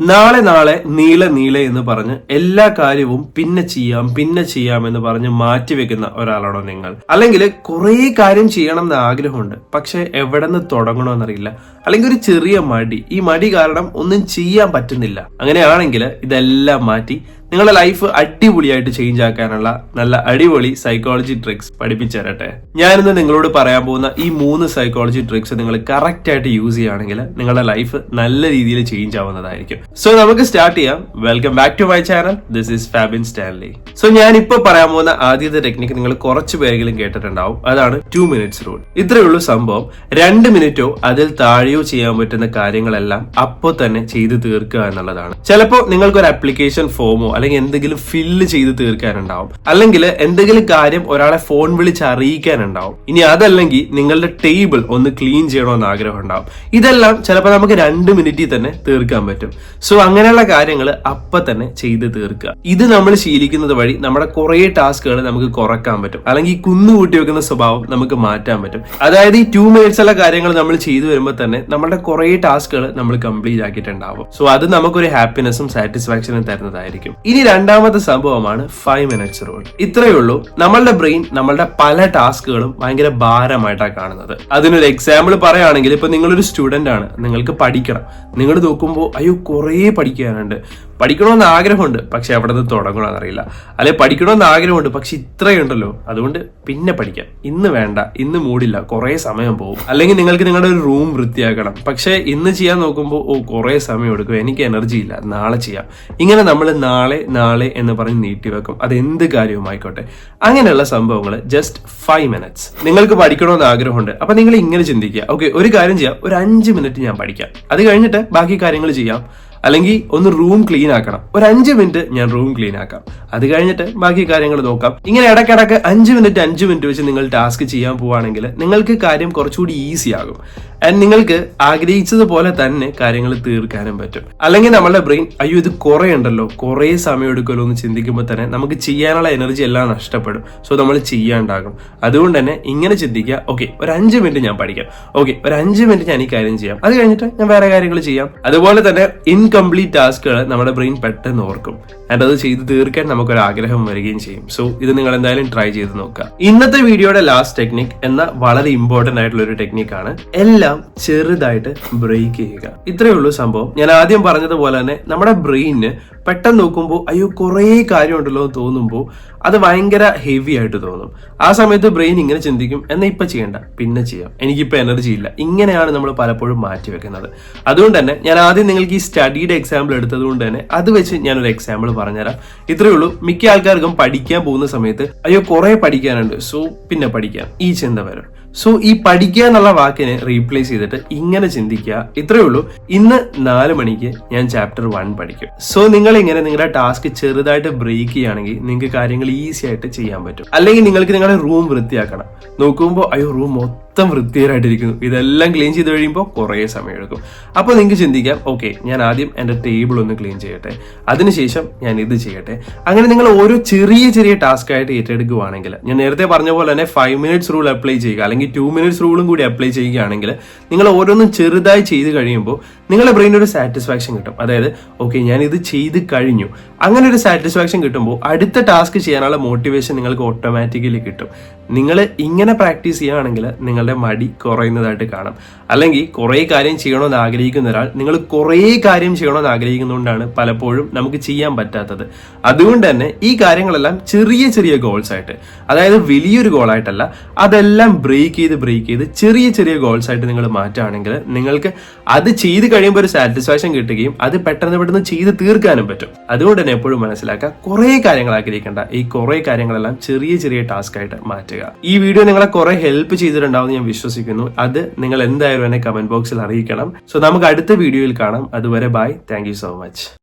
നാളെ നാളെ നീളെ നീളെ എന്ന് പറഞ്ഞ് എല്ലാ കാര്യവും പിന്നെ ചെയ്യാം പിന്നെ ചെയ്യാം എന്ന് പറഞ്ഞ് മാറ്റിവെക്കുന്ന ഒരാളാണോ നിങ്ങൾ. അല്ലെങ്കിൽ കുറേ കാര്യം ചെയ്യണം എന്ന് ആഗ്രഹമുണ്ട് പക്ഷെ എവിടെ നിന്ന് തുടങ്ങണമെന്നറിയില്ല അല്ലെങ്കിൽ ഒരു ചെറിയ മടി. ഈ മടി കാരണം ഒന്നും ചെയ്യാൻ പറ്റുന്നില്ല. അങ്ങനെയാണെങ്കിൽ ഇതെല്ലാം മാറ്റി നിങ്ങളുടെ ലൈഫ് അടിപൊളിയായിട്ട് ചേഞ്ച് ആക്കാനുള്ള നല്ല അടിപൊളി സൈക്കോളജി ട്രിക്സ് പഠിപ്പിച്ചു തരട്ടെ. ഞാനിന്ന് നിങ്ങളോട് പറയാൻ പോകുന്ന ഈ മൂന്ന് സൈക്കോളജി ട്രിക്സ് നിങ്ങൾ കറക്റ്റ് ആയിട്ട് യൂസ് ചെയ്യുകയാണെങ്കിൽ നിങ്ങളുടെ ലൈഫ് നല്ല രീതിയിൽ ചേഞ്ച് ആവുന്നതായിരിക്കും. സോ നമുക്ക് സ്റ്റാർട്ട് ചെയ്യാം. Welcome back to my channel this is Fabin Stanley so ഞാൻ ഇപ്പൊ പറയാൻ പോകുന്ന ആദ്യത്തെ ടെക്നിക്ക് നിങ്ങൾ കുറച്ച് പേരെങ്കിലും കേട്ടിട്ടുണ്ടാവും. അതാണ് ടു മിനിറ്റ്സ് റൂൾ ഇത്രയേ ഉള്ളൂ സംഭവം. രണ്ട് മിനിറ്റോ അതിൽ താഴെയോ ചെയ്യാൻ പറ്റുന്ന കാര്യങ്ങളെല്ലാം അപ്പോൾ തന്നെ ചെയ്തു തീർക്കുക എന്നുള്ളതാണ്. ചിലപ്പോൾ നിങ്ങൾക്ക് ഒരു ആപ്ലിക്കേഷൻ ഫോമോ അല്ലെങ്കിൽ എന്തെങ്കിലും ഫില്ല് ചെയ്ത് തീർക്കാനുണ്ടാവും. അല്ലെങ്കിൽ എന്തെങ്കിലും കാര്യം ഒരാളെ ഫോൺ വിളിച്ച് അറിയിക്കാനുണ്ടാവും. ഇനി അതല്ലെങ്കിൽ നിങ്ങളുടെ ടേബിൾ ഒന്ന് ക്ലീൻ ചെയ്യണമെന്ന് ആഗ്രഹം ഉണ്ടാവും ഇതെല്ലാം ചിലപ്പോൾ നമുക്ക് രണ്ട് മിനിറ്റിൽ തന്നെ തീർക്കാൻ പറ്റും. സോ അങ്ങനെയുള്ള കാര്യങ്ങൾ അപ്പൊ തന്നെ ചെയ്ത് തീർക്കുക. ഇത് നമ്മൾ ശീലിക്കുന്നത് വഴി നമ്മുടെ കുറെ ടാസ്കുകൾ നമുക്ക് കുറയ്ക്കാൻ പറ്റും. അല്ലെങ്കിൽ കുന്നുകൂട്ടി വെക്കുന്ന സ്വഭാവം നമുക്ക് മാറ്റാൻ പറ്റും. അതായത് ഈ ടു മിനിറ്റ്സ് ഉള്ള കാര്യങ്ങൾ നമ്മൾ ചെയ്തു വരുമ്പോൾ തന്നെ നമ്മുടെ കുറെ ടാസ്കുകൾ നമ്മൾ കംപ്ലീറ്റ് ആക്കിയിട്ടുണ്ടാവും. സോ അത് നമുക്കൊരു ഹാപ്പിനെസ്സും സാറ്റിസ്ഫാക്ഷനും തരുന്നതായിരിക്കും. ഇനി രണ്ടാമത്തെ സംഭവമാണ് ഫൈവ് മിനിറ്റ്സ് റൂൾ ഇത്രയേ ഉള്ളൂ. നമ്മളുടെ ബ്രെയിൻ നമ്മളുടെ പല ടാസ്കുകളും ഭയങ്കര ഭാരമായിട്ടാണ് കാണുന്നത്. അതിനൊരു എക്സാമ്പിൾ പറയുകയാണെങ്കിൽ ഇപ്പൊ നിങ്ങളൊരു സ്റ്റുഡന്റ് ആണ്. നിങ്ങൾക്ക് പഠിക്കണം. നിങ്ങൾ നോക്കുമ്പോൾ അയ്യോ കുറേ പഠിക്കാനുണ്ട്. പഠിക്കണമെന്ന് ആഗ്രഹമുണ്ട് പക്ഷെ എവിടെ നിന്ന് തുടങ്ങണമെന്ന് അറിയില്ല അല്ലെ പഠിക്കണമെന്ന് ആഗ്രഹമുണ്ട് പക്ഷെ ഇത്രയുണ്ടല്ലോ അതുകൊണ്ട് പിന്നെ പഠിക്കാം. ഇന്ന് വേണ്ട ഇന്ന് മൂടില്ല കുറേ സമയം പോകും. അല്ലെങ്കിൽ നിങ്ങൾക്ക് നിങ്ങളുടെ ഒരു റൂം വൃത്തിയാക്കണം. പക്ഷെ ഇന്ന് ചെയ്യാൻ നോക്കുമ്പോൾ ഓ കുറേ സമയം എടുക്കും എനിക്ക് എനർജി ഇല്ല നാളെ ചെയ്യാം. ഇങ്ങനെ നമ്മൾ നാളെ നാളെ എന്ന് പറഞ്ഞ് നീട്ടിവെക്കും അത് എന്ത് കാര്യവുമായിക്കോട്ടെ അങ്ങനെയുള്ള സംഭവങ്ങൾ ജസ്റ്റ് ഫൈവ് മിനിറ്റ്സ് നിങ്ങൾക്ക് പഠിക്കണമെന്ന് ആഗ്രഹമുണ്ട് അപ്പൊ നിങ്ങൾ ഇങ്ങനെ ചിന്തിക്കുക. ഓക്കെ ഒരു കാര്യം ചെയ്യാം ഒരു അഞ്ച് മിനിറ്റ് ഞാൻ പഠിക്കാം. അത് കഴിഞ്ഞിട്ട് ബാക്കി കാര്യങ്ങൾ ചെയ്യാം. അല്ലെങ്കിൽ ഒന്ന് റൂം ക്ലീൻ ആക്കണം. ഒരു അഞ്ച് മിനിറ്റ് ഞാൻ റൂം ക്ലീൻ ആക്കാം. അത് കഴിഞ്ഞിട്ട് ബാക്കി കാര്യങ്ങൾ നോക്കാം. ഇങ്ങനെ ഇടയ്ക്കിടക്ക് അഞ്ച് മിനിറ്റ് അഞ്ച് മിനിറ്റ് വെച്ച് നിങ്ങൾ ടാസ്ക് ചെയ്യാൻ പോവുകയാണെങ്കിൽ നിങ്ങൾക്ക് കാര്യം കുറച്ചുകൂടി ഈസി ആകും. ആൻഡ് നിങ്ങൾക്ക് ആഗ്രഹിച്ചതുപോലെ തന്നെ കാര്യങ്ങൾ തീർക്കാനും പറ്റും. അല്ലെങ്കിൽ നമ്മളുടെ ബ്രെയിൻ അയ്യോ ഇത് കുറേ ഉണ്ടല്ലോ കുറേ സമയം എടുക്കുമല്ലോ എന്ന് ചിന്തിക്കുമ്പോൾ തന്നെ നമുക്ക് ചെയ്യാനുള്ള എനർജി എല്ലാം നഷ്ടപ്പെടും. സോ നമ്മൾ ചെയ്യാണ്ടാകും. അതുകൊണ്ട് തന്നെ ഇങ്ങനെ ചിന്തിക്കുക ഓക്കെ ഒരു അഞ്ച് മിനിറ്റ് ഞാൻ പഠിക്കാം. ഓക്കെ ഒരു അഞ്ച് മിനിറ്റ് ഞാൻ ഈ കാര്യം ചെയ്യാം. അത് കഴിഞ്ഞിട്ട് ഞാൻ വേറെ കാര്യങ്ങൾ ചെയ്യാം. അതുപോലെ തന്നെ ഇൻകംപ്ലീറ്റ് ടാസ്കുകൾ നമ്മുടെ ബ്രെയിൻ പെട്ടെന്ന് ഓർക്കും. ആൻഡ് അത് ചെയ്ത് തീർക്കാൻ നമുക്കൊരു ആഗ്രഹം വരികയും ചെയ്യും. സോ ഇത് നിങ്ങൾ എന്തായാലും ട്രൈ ചെയ്ത് നോക്കുക. ഇന്നത്തെ വീഡിയോയുടെ ലാസ്റ്റ് ടെക്നിക് എന്ന വളരെ ഇമ്പോർട്ടന്റ് ആയിട്ടുള്ള ഒരു ടെക്നിക്കാണ് എല്ലാം ചെറുതായിട്ട് ബ്രേക്ക് ചെയ്യുക. ഇത്രയേ ഉള്ളൂ സംഭവം. ഞാൻ ആദ്യം പറഞ്ഞതുപോലെ തന്നെ നമ്മുടെ ബ്രെയിനിന് പെട്ടെന്ന് നോക്കുമ്പോൾ അയ്യോ കുറേ കാര്യമുണ്ടല്ലോ എന്ന് തോന്നുമ്പോൾ അത് ഭയങ്കര ഹെവി ആയിട്ട് തോന്നും. ആ സമയത്ത് ബ്രെയിൻ ഇങ്ങനെ ചിന്തിക്കും എന്നാൽ ഇപ്പൊ ചെയ്യണ്ട പിന്നെ ചെയ്യാം. എനിക്കിപ്പോ എനർജി ഇല്ല. ഇങ്ങനെയാണ് നമ്മൾ പലപ്പോഴും മാറ്റി വെക്കുന്നത്. അതുകൊണ്ട് തന്നെ ഞാൻ ആദ്യം നിങ്ങൾക്ക് ഈ സ്റ്റഡിയുടെ എക്സാമ്പിൾ എടുത്തത് കൊണ്ട് തന്നെ അത് വെച്ച് ഞാനൊരു എക്സാമ്പിൾ പറഞ്ഞുതരാം. ഇത്രയേ ഉള്ളൂ. മിക്ക ആൾക്കാർക്കും പഠിക്കാൻ പോകുന്ന സമയത്ത് അയ്യോ കുറേ പഠിക്കാനുണ്ട്. സോ പിന്നെ പഠിക്കാം. ഈ ചിന്ത വരും. സോ ഈ പഠിക്കുക എന്നുള്ള വാക്കിനെ റീപ്ലേസ് ചെയ്തിട്ട് ഇങ്ങനെ ചിന്തിക്കുക. ഇത്രയേ ഉള്ളൂ. ഇന്ന് നാല് മണിക്ക് ഞാൻ ചാപ്റ്റർ വൺ പഠിക്കും. സോ നിങ്ങൾ ഇങ്ങനെ നിങ്ങളുടെ ടാസ്ക് ചെറുതായിട്ട് ബ്രേക്ക് ചെയ്യുകയാണെങ്കിൽ നിങ്ങൾക്ക് കാര്യങ്ങൾ ഈസി ആയിട്ട് ചെയ്യാൻ പറ്റും. അല്ലെങ്കിൽ നിങ്ങൾക്ക് നിങ്ങളുടെ റൂം വൃത്തിയാക്കണം. നോക്കുമ്പോൾ അയ്യോ റൂം വൃത്തികേടായിട്ടിരിക്കുന്നു. ഇതെല്ലാം ക്ലീൻ ചെയ്ത് കഴിയുമ്പോൾ കുറേ സമയം എടുക്കും. അപ്പോൾ നിങ്ങൾക്ക് ചിന്തിക്കാം ഓക്കെ ഞാൻ ആദ്യം എന്റെ ടേബിൾ ഒന്ന് ക്ലീൻ ചെയ്യട്ടെ. അതിനുശേഷം ഞാൻ ഇത് ചെയ്യട്ടെ. അങ്ങനെ നിങ്ങൾ ഓരോ ചെറിയ ചെറിയ ടാസ്ക് ആയിട്ട് ഏറ്റെടുക്കുകയാണെങ്കിൽ ഞാൻ നേരത്തെ പറഞ്ഞ പോലെ തന്നെ ഫൈവ് മിനിറ്റ്സ് റൂൾ അപ്ലൈ ചെയ്യുക അല്ലെങ്കിൽ ടു മിനിറ്റ്സ് റൂളും കൂടി അപ്ലൈ ചെയ്യുകയാണെങ്കിൽ നിങ്ങൾ ഓരോന്നും ചെറുതായി ചെയ്ത് കഴിയുമ്പോൾ നിങ്ങളുടെ ബ്രെയിൻ ഒരു സാറ്റിസ്ഫാക്ഷൻ കിട്ടും. അതായത് ഓക്കെ ഞാൻ ഇത് ചെയ്ത് കഴിഞ്ഞു. അങ്ങനെ ഒരു സാറ്റിസ്ഫാക്ഷൻ കിട്ടുമ്പോൾ അടുത്ത ടാസ്ക് ചെയ്യാനുള്ള മോട്ടിവേഷൻ നിങ്ങൾക്ക് ഓട്ടോമാറ്റിക്കലി കിട്ടും. നിങ്ങൾ ഇങ്ങനെ പ്രാക്ടീസ് ചെയ്യുകയാണെങ്കിൽ നിങ്ങളുടെ മടി കുറയുന്നതായിട്ട് കാണാം. അല്ലെങ്കിൽ കുറേ കാര്യം ചെയ്യണമെന്ന് ആഗ്രഹിക്കുന്ന ഒരാൾ നിങ്ങൾ കുറേ കാര്യം ചെയ്യണമെന്ന് ആഗ്രഹിക്കുന്നതുകൊണ്ടാണ് പലപ്പോഴും നമുക്ക് ചെയ്യാൻ പറ്റാത്തത്. അതുകൊണ്ട് തന്നെ ഈ കാര്യങ്ങളെല്ലാം ചെറിയ ചെറിയ ഗോൾസ് ആയിട്ട് അതായത് വലിയൊരു ഗോളായിട്ടല്ല അതെല്ലാം ബ്രേക്ക് ചെയ്ത് ബ്രേക്ക് ചെയ്ത് ചെറിയ ചെറിയ ഗോൾസ് ആയിട്ട് നിങ്ങൾ മാറ്റുകയാണെങ്കിൽ നിങ്ങൾക്ക് അത് ചെയ്ത് കഴിയുമ്പോൾ ഒരു സാറ്റിസ്ഫാക്ഷൻ കിട്ടുകയും അത് പെട്ടെന്ന് പെട്ടെന്ന് ചെയ്ത് തീർക്കാനും പറ്റും. അതുകൊണ്ട് തന്നെ എപ്പോഴും മനസ്സിലാക്കുക കുറേ കാര്യങ്ങൾ ആഗ്രഹിക്കേണ്ട ഈ കുറേ കാര്യങ്ങളെല്ലാം ചെറിയ ചെറിയ ടാസ്ക് ആയിട്ട് മാറ്റുക. ഈ വീഡിയോ നിങ്ങളെ കുറെ ഹെൽപ്പ് ചെയ്തിട്ടുണ്ടാവും ഞാൻ വിശ്വസിക്കുന്നു. അത് നിങ്ങൾ എന്തായാലും എന്നെ കമന്റ് ബോക്സിൽ അറിയിക്കണം. സോ നമുക്ക് അടുത്ത വീഡിയോയിൽ കാണാം. അതുവരെ ബൈ താങ്ക് സോ മച്ച്